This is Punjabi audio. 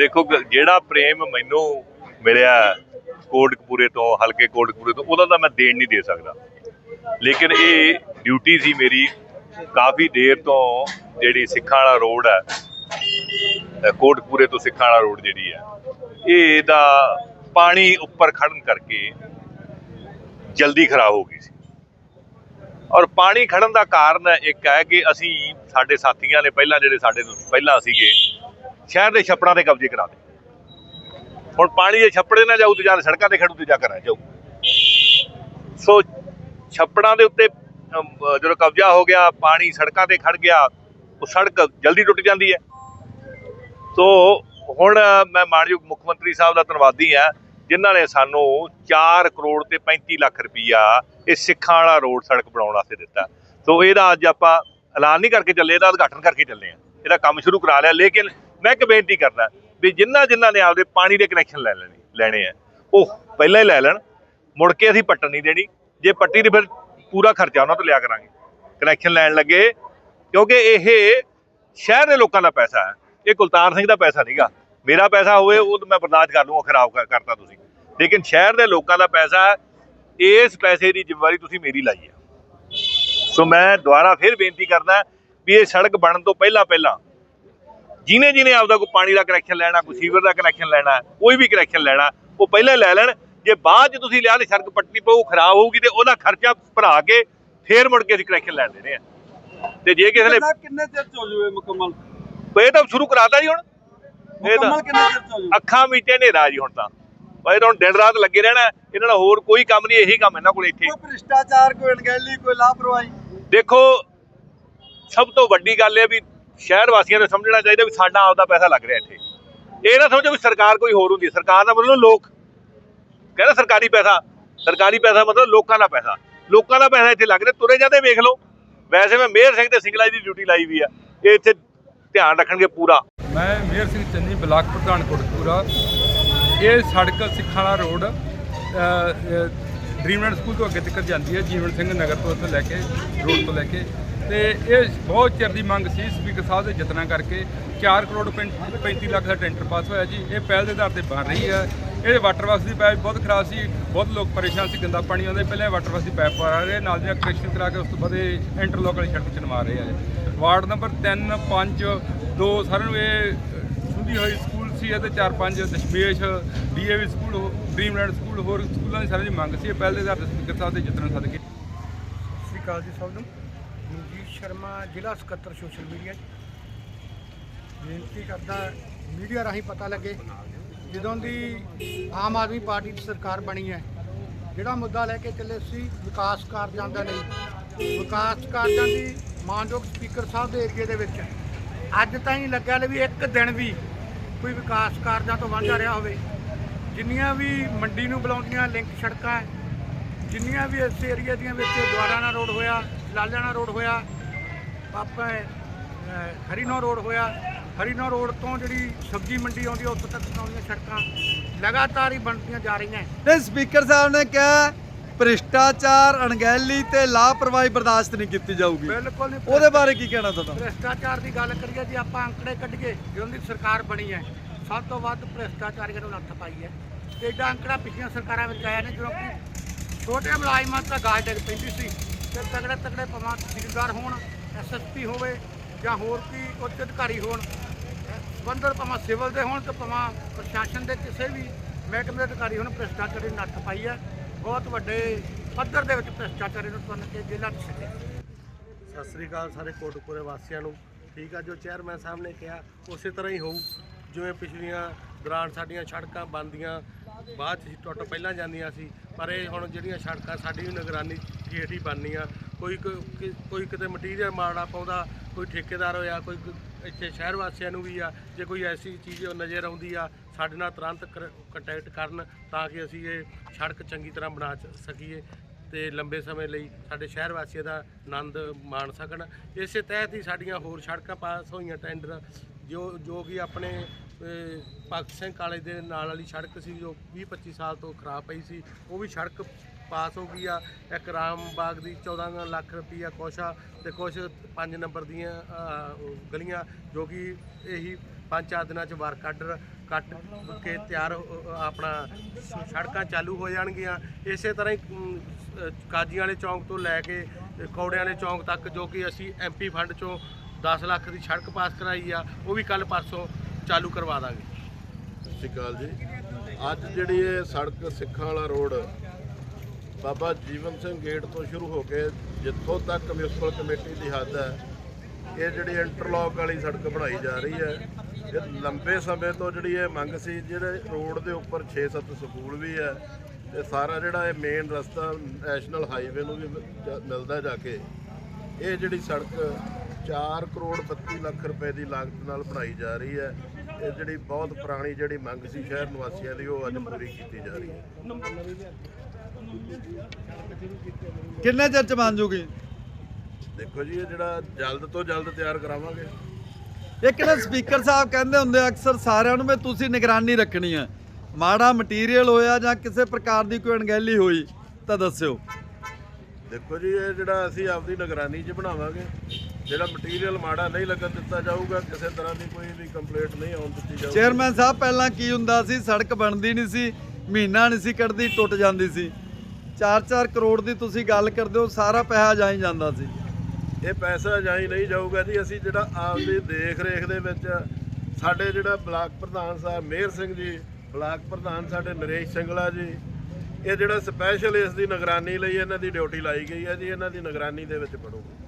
ਦੇਖੋ ਜਿਹੜਾ ਪ੍ਰੇਮ ਮੈਨੂੰ ਮਿਲਿਆ ਕੋਟਕਪੂਰੇ ਤੋਂ ਹਲਕੇ ਕੋਟਕਪੂਰੇ ਤੋਂ ਉਹਦਾ ਤਾਂ ਮੈਂ ਦੇਣ ਨਹੀਂ ਦੇ ਸਕਦਾ। ਲੇਕਿਨ ਇਹ ਡਿਊਟੀ ਸੀ ਮੇਰੀ ਕਾਫੀ ਦੇਰ ਤੋਂ ਜਿਹੜੀ ਸਿੱਖਾਂ ਵਾਲਾ ਰੋਡ ਹੈ ਅ, ਕੋਟਕਪੂਰੇ ਤੋਂ ਸਿੱਖਾਂ ਵਾਲਾ ਰੋਡ ਜਿਹੜੀ ਹੈ ਇਹ ਇਹਦਾ ਪਾਣੀ ਉੱਪਰ ਖੜਨ ਕਰਕੇ ਜਲਦੀ ਖਰਾਬ ਹੋ ਗਈ ਸੀ। ਔਰ ਪਾਣੀ ਖੜਨ ਦਾ ਕਾਰਨ ਇੱਕ ਹੈ ਕਿ ਅਸੀਂ ਸਾਡੇ ਸਾਥੀਆਂ ਨੇ ਪਹਿਲਾਂ ਜਿਹੜੇ ਸਾਡੇ ਤੋਂ ਪਹਿਲਾਂ ਸੀਗੇ ਸ਼ਹਿਰ ਦੇ ਛੱਪੜਾਂ ਤੇ ਕਬਜ਼ੇ ਕਰਾ ਦੇ। ਹੁਣ ਪਾਣੀ ਜੇ ਛੱਪੜੇ ਨਾ ਜਾਊ ਤੇ ਜਾਂ ਸੜਕਾਂ ਤੇ ਖੜੂ ਤੇ ਜਾ ਕਰ ਜਾਊ। ਸੋ ਛੱਪੜਾਂ ਦੇ ਉੱਤੇ ਜਦੋਂ ਕਬਜ਼ਾ ਹੋ ਗਿਆ, ਪਾਣੀ ਸੜਕਾਂ ਤੇ ਖੜ ਗਿਆ, ਉਹ ਸੜਕ ਜਲਦੀ ਟੁੱਟ ਜਾਂਦੀ ਹੈ। ਸੋ ਹੁਣ ਮੈਂ ਮਾਨਯੋਗ ਮੁੱਖ ਮੰਤਰੀ ਸਾਹਿਬ ਦਾ ਧੰਨਵਾਦੀ ਆ ਜਿਨ੍ਹਾਂ ਨੇ ਸਾਨੂੰ 4 ਕਰੋੜ ਤੇ 35 ਲੱਖ ਰੁਪਈਆ ਇਹ ਸਿੱਖਾਂ ਵਾਲਾ ਰੋਡ ਸੜਕ ਬਣਾਉਣ ਵਾਸਤੇ ਦਿੱਤਾ। ਸੋ ਇਹਦਾ ਅੱਜ ਆਪਾਂ ਐਲਾਨ ਨਹੀਂ ਕਰਕੇ ਚੱਲੇ, ਇਹਦਾ ਉਦਘਾਟਨ ਕਰਕੇ ਚੱਲੇ ਆ ਇਹਦਾ ਕੰਮ ਸ਼ੁਰੂ ਕਰਾ ਲਿਆ, ਲੇਕਿਨ ਮੈਂ ਇੱਕ ਬੇਨਤੀ ਕਰਦਾ ਵੀ ਜਿਨ੍ਹਾਂ ਜਿਨ੍ਹਾਂ ਨੇ ਆਪਦੇ ਪਾਣੀ ਦੇ ਕਨੈਕਸ਼ਨ ਲੈ ਲੈਣੇ ਲੈਣੇ ਆ, ਉਹ ਪਹਿਲਾਂ ਹੀ ਲੈ ਲੈਣ, ਮੁੜ ਕੇ ਅਸੀਂ ਪੱਟਣ ਨਹੀਂ ਦੇਣੀ, ਜੇ ਪੱਟੀ ਤੇ ਫਿਰ ਪੂਰਾ ਖਰਚਾ ਉਹਨਾਂ ਤੋਂ ਲਿਆ ਕਰਾਂਗੇ। ਕਨੈਕਸ਼ਨ ਲੈਣ ਲੱਗੇ, ਕਿਉਂਕਿ ਇਹ ਸ਼ਹਿਰ ਦੇ ਲੋਕਾਂ ਦਾ ਪੈਸਾ ਹੈ, ਇਹ ਕੁਲਤਾਰ ਸਿੰਘ ਦਾ ਪੈਸਾ ਨਹੀਂਗਾ ਮੇਰਾ ਪੈਸਾ ਹੋਵੇ, ਉਹ ਤਾਂ ਮੈਂ ਬਰਦਾਸ਼ਤ ਕਰ ਲੂੰਗਾ ਖਰਾਬ ਕਰ- ਕਰਤਾ ਤੁਸੀਂ। ਲੇਕਿਨ ਸ਼ਹਿਰ ਦੇ ਲੋਕਾਂ ਦਾ ਪੈਸਾ ਇਸ ਪੈਸੇ ਦੀ ਜ਼ਿੰਮੇਵਾਰੀ ਤੁਸੀਂ ਮੇਰੀ ਲਾਈ ਹੈ ਸੋ ਮੈਂ ਦੁਬਾਰਾ ਫਿਰ ਬੇਨਤੀ ਕਰਦਾ ਵੀ ਇਹ ਸੜਕ ਬਣਨ ਤੋਂ ਪਹਿਲਾਂ ਪਹਿਲਾਂ ਜਿਨੇ ਜਿਨੇ ਆਪਦਾ ਕੋਈ ਪਾਣੀ ਦਾ ਕਨੈਕਸ਼ਨ ਲੈਣਾ ਕੋਈ ਸੀਵਰ ਦਾ ਕਨੈਕਸ਼ਨ ਲੈਣਾ ਕੋਈ ਵੀ ਕਨੈਕਸ਼ਨ ਲੈਣਾ ਉਹ ਪਹਿਲਾਂ ਲੈ ਲੈਣ। ਜੇ ਬਾਅਦ ਚ ਤੁਸੀਂ ਲਿਆ ਤੇ ਸੜਕ ਪੱਟਣੀ ਪਊ ਖਰਾਬ ਹੋਊਗੀ ਤੇ ਉਹਦਾ ਖਰਚਾ ਭਰਾ ਕੇ ਫੇਰ ਮੁੜ ਕੇ ਅਸੀਂ ਕਨੈਕਸ਼ਨ ਲੈਣ ਦੇਣੇ ਆ ਤੇ ਜੇ ਕਿਸੇ ਨੇ ਕਿੰਨਾ ਚਿਰ ਚ ਹੋ ਜੂਏ ਮੁਕੰਮਲ? ਇਹ ਤਾਂ ਸ਼ੁਰੂ ਕਰਾਤਾ ਜੀ ਹੁਣ। ਇਹ ਤਾਂ ਮੁਕੰਮਲ ਕਿੰਨੇ ਚਿਰ ਚ ਹੋ ਜੂ ਅੱਖਾਂ ਮੀਚੇ ਹਨੇਰਾ ਜੀ ਹੁਣ ਤਾਂ। ਬਈ ਤਾਂ ਹੁਣ ਦਿਨ ਰਾਤ ਲੱਗੇ ਰਹਿਣਾ ਇਹਨਾਂ ਦਾ ਹੋਰ ਕੋਈ ਕੰਮ ਨਹੀਂ ਇਹੀ ਕੰਮ ਇਹਨਾਂ ਕੋਲ ਇੱਥੇ। ਕੋਈ ਭ੍ਰਿਸ਼ਟਾਚਾਰ ਕੋਈ ਅਣਗਹਿਲੀ ਕੋਈ ਲਾਪਰਵਾਹੀ? ਦੇਖੋ ਸਭ ਤੋਂ ਵੱਡੀ ਗੱਲ ਇਹ ਵੀ ਸ਼ਹਿਰ ਵਾਸੀਆਂ ਨੂੰ ਸਮਝਣਾ ਚਾਹੀਦਾ ਵੀ ਸਾਡਾ ਆਪਦਾ ਪੈਸਾ ਲੱਗ ਰਿਹਾ ਇੱਥੇ। ਇਹ ਨਾ ਸਮਝੋ ਵੀ ਸਰਕਾਰ ਕੋਈ ਹੋਰ ਹੁੰਦੀ ਸਰਕਾਰ ਦਾ ਮਤਲਬ ਲੋਕ। ਕਹਿੰਦਾ ਸਰਕਾਰੀ ਪੈਸਾ। ਸਰਕਾਰੀ ਪੈਸਾ ਮਤਲਬ ਲੋਕਾਂ ਦਾ ਪੈਸਾ। ਲੋਕਾਂ ਦਾ ਪੈਸਾ ਇੱਥੇ ਲੱਗ ਰਿਹਾ। ਤੁਰੇ ਜਾਂਦੇ ਵੇਖ ਲਓ। ਵੈਸੇ ਮੈਂ ਮੇਅਰ ਸਿੰਘ ਤੇ ਸਿੰਗਲਾ ਦੀ ਡਿਊਟੀ ਲਾਈ ਵੀ ਆ। ਇਹ ਇੱਥੇ ਧਿਆਨ ਰੱਖਣਗੇ ਪੂਰਾ। ਮੈਂ ਮੇਅਰ ਸਿੰਘ ਚੰਨੀ ਬਲਾਕ ਪ੍ਰਧਾਨ ਕੋਟਕਪੂਰਾ ਇਹ ਸੜਕ ਸਿੱਖਾਂ ਰੋਡ ਡ੍ਰੀਮਲੈਂਡ ਸਕੂਲ ਤੋਂ ਅੱਗੇ ਤੱਕ ਜਾਂਦੀ ਹੈ। ਜੀਵਨ ਸਿੰਘ ਨਗਰ ਤੋਂ ਲੈ ਕੇ, ਰੋਡ ਤੋਂ ਲੈ ਕੇ। ਤੇ ਇਹ ਬਹੁਤ ਚਿਰ ਦੀ ਮੰਗ ਸੀ ਸਪੀਕਰ ਸਾਹਿਬ ਦੇ ਯਤਨਾਂ ਕਰਕੇ। 4 ਕਰੋੜ 35 ਲੱਖ ਦਾ ਟੈਂਡਰ ਪਾਸ ਹੋਇਆ ਜੀ। ਇਹ ਪਹਿਲ ਦੇ ਆਧਾਰ ਤੇ ਬਣ ਰਹੀ ਹੈ। ਇਹ ਵਾਟਰ ਵਰਕਸ ਦੀ ਪਾਈਪ ਬਹੁਤ ਖਰਾਬ ਸੀ। ਬਹੁਤ ਲੋਕ ਪਰੇਸ਼ਾਨ ਸੀ, ਗੰਦਾ ਪਾਣੀ ਆਉਂਦਾ ਸੀ। ਪਹਿਲਾਂ ਵਾਟਰ ਵਰਕਸ ਦੀ ਪਾਈਪ ਪਾ ਰਹੇ, ਨਾਲ ਦੀਆਂ ਕਨੈਕਸ਼ਨ ਕਰਾ ਕੇ ਉਸ ਤੋਂ ਬਾਅਦ ਇਹ ਇੰਟਰਲੋਕ ਵਾਲੀ ਸੜਕ ਚਨਵਾ ਰਹੇ ਆ। ਵਾਰਡ ਨੰਬਰ 3 5 2 ਸਾਰਿਆਂ ਨੂੰ ਇਹ ਸੁਧੀ ਹੋਈ ਸਕੂਲ ਸੀ ਅਤੇ 4 5 Dashmesh, DAV school, Dreamland school, ਹੋਰ ਸਕੂਲਾਂ ਦੀ ਸਾਰਿਆਂ ਦੀ ਮੰਗ ਸੀ। ਇਹ ਪਹਿਲ ਦੇ ਆਧਾਰ ਤੇ ਸਪੀਕਰ ਸਾਹਿਬ ਦੇ ਯਤਨਾਂ ਸਦਕੇ। ਸਤਿ ਸ਼੍ਰੀ ਅਕਾਲ ਜੀ ਸਭ ਨੂੰ। ਮਨਜੀਤ ਸ਼ਰਮਾ ਜ਼ਿਲ੍ਹਾ ਸਕੱਤਰ ਸੋਸ਼ਲ ਮੀਡੀਆ ਬੇਨਤੀ ਕਰਦਾ ਮੀਡੀਆ ਰਾਹੀਂ ਪਤਾ ਲੱਗੇ ਜਦੋਂ ਦੀ ਆਮ ਆਦਮੀ ਪਾਰਟੀ ਦੀ ਸਰਕਾਰ ਬਣੀ ਹੈ, ਜਿਹੜਾ ਮੁੱਦਾ ਲੈ ਕੇ ਚੱਲੇ ਸੀ ਵਿਕਾਸ ਕਾਰਜਾਂ ਦਾ ਨਹੀਂ। ਵਿਕਾਸ ਕਾਰਜਾਂ ਦੀ ਮਾਨਯੋਗ ਸਪੀਕਰ ਸਾਹਿਬ ਦੇ ਏਰੀਏ ਦੇ ਵਿੱਚ ਅੱਜ ਤਾਂ ਹੀ ਲੱਗਿਆ ਲੈ ਵੀ ਇੱਕ ਦਿਨ ਵੀ ਕੋਈ ਵਿਕਾਸ ਕਾਰਜਾਂ ਤੋਂ ਵਾਂਝਾ ਰਿਹਾ ਹੋਵੇ। ਜਿੰਨੀਆਂ ਵੀ ਮੰਡੀ ਨੂੰ ਬੁਲਾਉਂਦੀਆਂ, ਲਿੰਕ ਸੜਕਾਂ, ਜਿੰਨੀਆਂ ਵੀ ਇਸ ਏਰੀਆ ਦੀਆਂ ਵਿੱਚ ਦੁਆਰਾਣਾ ਰੋਡ ਹੋਇਆ ਲਾਲਿਆਣਾ ਰੋਡ ਹੋਇਆ ਪਾਪਾ ਹਰੀਨੋ ਰੋਡ ਹੋਇਆ। ਹਰੀਨੋ ਰੋਡ ਤੋਂ ਜਿਹੜੀ ਸਬਜ਼ੀ ਮੰਡੀ ਆਉਂਦੀ ਹੈ ਉੱਥੋਂ ਤੱਕ ਆਉਂਦੀਆਂ ਸੜਕਾਂ ਲਗਾਤਾਰ ਹੀ ਬਣਦੀਆਂ ਜਾ ਰਹੀਆਂ। ਤੇ ਸਪੀਕਰ ਸਾਹਿਬ ਨੇ ਕਿਹਾ ਭ੍ਰਿਸ਼ਟਾਚਾਰ ਅਣਗਹਿਲੀ ਤੇ ਲਾਪਰਵਾਹੀ ਬਰਦਾਸ਼ਤ ਨਹੀਂ ਕੀਤੀ ਜਾਊਗੀ। ਬਿਲਕੁਲ ਨਹੀਂ ਉਹਦੇ ਬਾਰੇ ਕੀ ਕਹਿਣਾ ਤੁਹਾਡਾ? ਭ੍ਰਿਸ਼ਟਾਚਾਰ ਦੀ ਗੱਲ ਕਰੀਏ ਜੀ ਆਪਾਂ ਅੰਕੜੇ ਕੱਢੀਏ ਜਦੋਂ ਦੀ ਸਰਕਾਰ ਬਣੀ ਹੈ ਸਭ ਤੋਂ ਵੱਧ ਭ੍ਰਿਸ਼ਟਾਚਾਰੀਆਂ ਨੂੰ ਨੱਥ ਪਾਈ ਹੈ। ਤੇ ਇਹਦਾ ਅੰਕੜਾ ਪਿਛਲੀਆਂ ਸਰਕਾਰਾਂ ਵਿੱਚ ਆਇਆ ਨੇ ਜਦੋਂ ਕਿ ਛੋਟੇ ਮੁਲਾਜ਼ਮਾਂ ਤਾਂ ਗਾਜ ਡਿੱਗ ਪੈਂਦੀ ਸੀ। ਤੇ ਤਗੜੇ ਤਗੜੇ ਭਾਵੇਂ ਤਹਿਸੀਲਦਾਰ ਹੋਣ ਐਸਐਸਪੀ ਹੋਵੇ ਜਾਂ ਹੋਰ ਕੋਈ ਉੱਚ ਅਧਿਕਾਰੀ ਹੋਣ ਬੰਦਰ ਭਾਵੇਂ ਸਿਵਲ ਦੇ ਹੋਣ ਤੇ ਭਾਵੇਂ ਪ੍ਰਸ਼ਾਸਨ ਦੇ ਕਿਸੇ ਵੀ ਮਹਿਕਮੇ ਦੇ ਅਧਿਕਾਰੀ ਹੋਣ, ਭ੍ਰਿਸ਼ਟਾਚਾਰੀ ਨੂੰ ਨੱਥ ਪਾਈ ਹੈ। ਬਹੁਤ ਵੱਡੇ ਪੱਧਰ ਦੇ ਵਿੱਚ ਭ੍ਰਿਸ਼ਟਾਚਾਰੀ ਨੂੰ ਤੁੰਨ ਕੇ ਜੇਲ੍ਹਾਂ 'ਚ ਛੱਡਿਆ ਸਤਿ ਸ੍ਰੀ ਅਕਾਲ ਸਾਰੇ ਕੋਟਪੁਰੇ ਵਾਸੀਆਂ ਨੂੰ। ਠੀਕ ਆ, ਜੋ ਚੇਅਰਮੈਨ ਸਾਹਿਬ ਨੇ ਕਿਹਾ, ਉਸੇ ਤਰ੍ਹਾਂ ਹੀ ਹੋਊ। ਜਿਵੇਂ ਪਿਛਲੀਆਂ ਦੌਰਾਨ ਸਾਡੀਆਂ ਸੜਕਾਂ ਬੰਦੀਆਂ ਬਾਅਦ 'ਚ ਟੁੱਟ ਪਹਿਲਾਂ ਜਾਂਦੀਆਂ ਸੀ, ਪਰ ਇਹ ਹੁਣ ਜਿਹੜੀਆਂ ਸੜਕਾਂ ਸਾਡੀ ਵੀ ਨਿਗਰਾਨੀ ਹੇਠ ਹੀ ਆ ਕੋਈ ਕੋ- ਕਿ- ਕੋਈ ਕਿਤੇ ਮਟੀਰੀਅਲ ਮਾੜਾ ਪਾਉਂਦਾ ਕੋਈ ਠੇਕੇਦਾਰ ਹੋਇਆ ਕੋਈ ਕ- ਇੱਥੇ ਸ਼ਹਿਰ ਵਾਸੀਆਂ ਨੂੰ ਵੀ ਆ ਜੇ ਕੋਈ ਐਸੀ ਚੀਜ਼ ਨਜ਼ਰ ਆਉਂਦੀ ਆ ਸਾਡੇ ਨਾਲ ਤੁਰੰਤ ਕੰਟੈਕਟ ਕਰਨ ਤਾਂ ਕਿ ਅਸੀਂ ਇਹ ਸੜਕ ਚੰਗੀ ਤਰ੍ਹਾਂ ਬਣਾ ਚ- ਸਕੀਏ ਤੇ ਲੰਬੇ ਸਮੇਂ ਲਈ ਸਾਡੇ ਸ਼ਹਿਰ ਵਾਸੀਆਂ ਦਾ ਆਨੰਦ ਮਾਣ ਸਕਣ। ਇਸੇ ਤਹਿਤ ਹੀ ਸਾਡੀਆਂ ਹੋਰ ਸੜਕਾਂ ਪਾਸ ਹੋਈਆਂ ਟੈਂਡਰ ਜੋ ਜੋ ਕਿ ਆਪਣੇ ਅਹ, ਭਗਤ ਸਿੰਘ ਕਾਲਜ ਦੇ ਨਾਲ ਵਾਲੀ ਸੜਕ ਸੀ ਜੋ 20 25 ਸਾਲ ਤੋਂ ਖਰਾਬ ਪਈ ਸੀ ਉਹ ਵੀ ਸੜਕ ਪਾਸ ਹੋ ਗਈ ਆ। ਇੱਕ ਰਾਮ ਬਾਗ ਦੀ 14 ਲੱਖ ਰੁਪਈਆ ਕੁਛ ਆ ਤੇ ਕੁਛ 5 ਨੰਬਰ ਦੀਆਂ ਗਲੀਆਂ ਜੋ ਕਿ ਇਹੀ ਪੰਜ ਚਾਰ ਦਿਨਾਂ ਚ ਵਾਰ ਕੱਢ ਕੱਟ ਕੇ ਤਿਆਰ ਆਪਣਾ ਸੜਕਾਂ ਚਾਲੂ ਹੋ ਜਾਣਗੀਆਂ। ਇਸੇ ਤਰ੍ਹਾਂ ਹੀ ਕਾਜੀਆਂ ਵਾਲੇ ਚੌਂਕ ਤੋਂ ਲੈ ਕੇ ਅਹ, ਕੌੜਿਆਂ ਵਾਲੇ ਚੌਂਕ ਤੱਕ ਜੋ ਕਿ ਅਸੀਂ ਐਮਪੀ ਫੰਡ ਚੋਂ 10 ਲੱਖ ਦੀ ਸੜਕ ਪਾਸ ਕਰਾਈ ਆ ਉਹ ਵੀ ਕੱਲ ਪਰਸੋਂ ਚਾਲੂ ਕਰਵਾ ਦਾਂਗੇ। ਸਤਿ ਸ਼੍ਰੀ ਅਕਾਲ ਜੀ। ਅੱਜ ਜਿਹੜੀ ਇਹ ਸੜਕ ਸਿੱਖਾਂ ਵਾਲਾ ਰੋਡ ਬਾਬਾ ਜੀਵਨ ਸਿੰਘ ਗੇਟ ਤੋਂ ਸ਼ੁਰੂ ਹੋ ਕੇ ਜਿੱਥੋਂ ਤੱਕ ਮਿਊਨਿਸਪਲ ਕਮੇਟੀ ਦੀ ਹੱਦ ਹੈ, ਇਹ ਜਿਹੜੀ ਇੰਟਰਲੌਕ ਵਾਲੀ ਸੜਕ ਬਣਾਈ ਜਾ ਰਹੀ ਹੈ, ਇਹ ਲੰਬੇ ਸਮੇਂ ਤੋਂ ਜਿਹੜੀ ਇਹ ਮੰਗ ਸੀ, ਜਿਹੜੇ ਰੋਡ ਦੇ ਉੱਪਰ 6-7 ਸਕੂਲ ਵੀ ਹੈ, ਤੇ ਸਾਰਾ ਜਿਹੜਾ ਇਹ ਮੇਨ ਰਸਤਾ ਨੈਸ਼ਨਲ ਹਾਈਵੇ ਨੂੰ ਵੀ ਮਿਲਦਾ ਜਾ ਕੇ, ਇਹ ਜਿਹੜੀ ਸੜਕ 4 ਕਰੋੜ 32 ਲੱਖ ਰੁਪਏ ਦੀ ਲਾਗਤ ਨਾਲ ਬਣਾਈ ਜਾ ਰਹੀ ਹੈ, ਇਹ ਜਿਹੜੀ ਬਹੁਤ ਪੁਰਾਣੀ ਜਿਹੜੀ ਮੰਗ ਸੀ ਸ਼ਹਿਰ ਨਿਵਾਸੀਆਂ ਦੀ, ਉਹ ਅੱਜ ਪੂਰੀ ਕੀਤੀ ਜਾ ਰਹੀ ਹੈ। ਕਿੰਨੇ ਚਿਰ ਚ ਬਣ ਜੂਗੀ? ਦੇਖੋ ਜੀ ਇਹ ਜਿਹੜਾ ਜਲਦ ਤੋਂ ਜਲਦ ਤਿਆਰ ਕਰਾਵਾਂਗੇ। ਇਹ ਕਿਹੜਾ ਸਪੀਕਰ ਸਾਹਿਬ ਕਹਿੰਦੇ ਹੁੰਦੇ ਅਕਸਰ ਸਾਰਿਆਂ ਨੂੰ ਵੀ ਤੁਸੀਂ ਨਿਗਰਾਨੀ ਰੱਖਣੀ ਹੈ ਮਾੜਾ ਮਟੀਰੀਅਲ ਹੋਇਆ ਜਾਂ ਕਿਸੇ ਪ੍ਰਕਾਰ ਦੀ ਕੋਈ ਅਣਗਹਿਲੀ ਹੋਈ ਤਾਂ ਦੱਸਿਓ। ਦੇਖੋ ਜੀ ਇਹ ਜਿਹੜਾ ਅਸੀਂ ਆਪਦੀ ਨਿਗਰਾਨੀ 'ਚ ਬਣਾਵਾਂਗੇ ਜਿਹੜਾ ਮਟੀਰੀਅਲ ਮਾੜਾ ਨਹੀਂ ਲੱਗਣ ਦਿੱਤਾ ਜਾਊਗਾ ਕਿਸੇ ਤਰ੍ਹਾਂ ਦੀ ਕੋਈ ਵੀ ਕੰਪਲੇਂਟ ਨਹੀਂ ਆਉਣ ਦਿੱਤੀ ਜਾਊਗੀ। ਚੇਅਰਮੈਨ ਸਾਹਿਬ ਪਹਿਲਾਂ ਕੀ ਹੁੰਦਾ ਸੀ? ਸੜਕ ਬਣਦੀ ਨਹੀਂ ਸੀ ਮਹੀਨਾ ਨਹੀਂ ਸੀ ਕੱਢਦੀ ਟੁੱਟ ਜਾਂਦੀ ਸੀ। 4-4 ਕਰੋੜ ਦੀ ਤੁਸੀਂ ਗੱਲ ਕਰਦੇ ਹੋ, ਸਾਰਾ ਪੈਸਾ ਜਾਈ ਜਾਂਦਾ ਸੀ। ਇਹ ਪੈਸਾ ਜਾਈ ਨਹੀਂ ਜਾਊਗਾ ਜੀ, ਅਸੀਂ ਜਿਹੜਾ ਆਪਦੀ ਦੇਖ ਰੇਖ ਦੇ ਵਿੱਚ ਸਾਡੇ ਜਿਹੜਾ ਬਲਾਕ ਪ੍ਰਧਾਨ ਸਾਹਿਬ ਮੇਹਰ ਸਿੰਘ ਜੀ, ਬਲਾਕ ਪ੍ਰਧਾਨ ਸਾਡੇ ਨਰੇਸ਼ ਸਿੰਘਲਾ ਜੀ, ਇਹ ਜਿਹੜਾ ਸਪੈਸ਼ਲ ਇਸ ਦੀ ਨਿਗਰਾਨੀ ਲਈ ਇਹਨਾਂ ਦੀ ਡਿਊਟੀ ਲਾਈ ਗਈ ਹੈ ਜੀ, ਇਹਨਾਂ ਦੀ ਨਿਗਰਾਨੀ ਦੇ ਵਿੱਚ ਬਣੂਗੀ